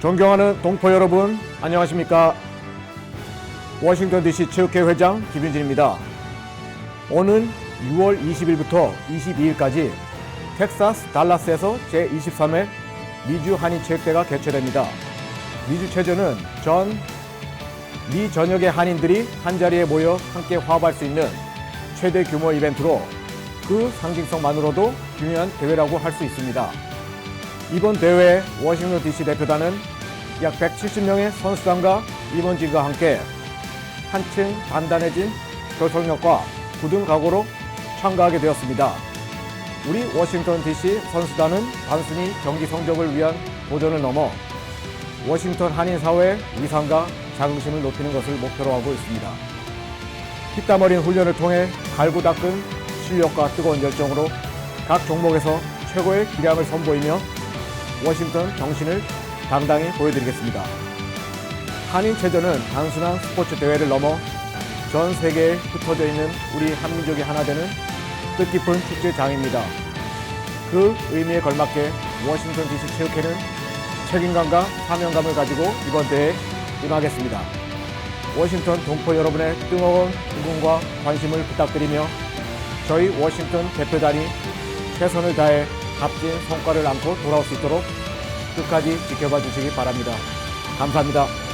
존경하는 동포 여러분, 안녕하십니까? 워싱턴 DC 체육회 회장 김윤진입니다. 오는 6월 20일부터 22일까지 텍사스 달라스에서 제23회 미주 한인 체육대가 개최됩니다. 미주 체조는 전미 전역의 한인들이 한자리에 모여 함께 화합할 수 있는 최대 규모 이벤트로 그 상징성만으로도 중요한 대회라고 할 수 있습니다. 이번 대회 워싱턴 DC 대표단은 약 170명의 선수단과 임원진과 함께 한층 단단해진 결속력과 굳은 각오로 참가하게 되었습니다. 우리 워싱턴 DC 선수단은 단순히 경기 성적을 위한 도전을 넘어 워싱턴 한인 사회의 위상과 자긍심을 높이는 것을 목표로 하고 있습니다. 피땀 어린 훈련을 통해 갈고 닦은 실력과 뜨거운 열정으로 각 종목에서 최고의 기량을 선보이며 워싱턴 정신을 당당히 보여드리겠습니다. 한인 체전은 단순한 스포츠 대회를 넘어 전 세계에 흩어져 있는 우리 한민족이 하나 되는 뜻깊은 축제장입니다. 그 의미에 걸맞게 워싱턴 DC 체육회는 책임감과 사명감을 가지고 이번 대회에 임하겠습니다. 워싱턴 동포 여러분의 뜨거운 응원과 관심을 부탁드리며 저희 워싱턴 대표단이 최선을 다해 값진 성과를 안고 돌아올 수 있도록 끝까지 지켜봐 주시기 바랍니다. 감사합니다.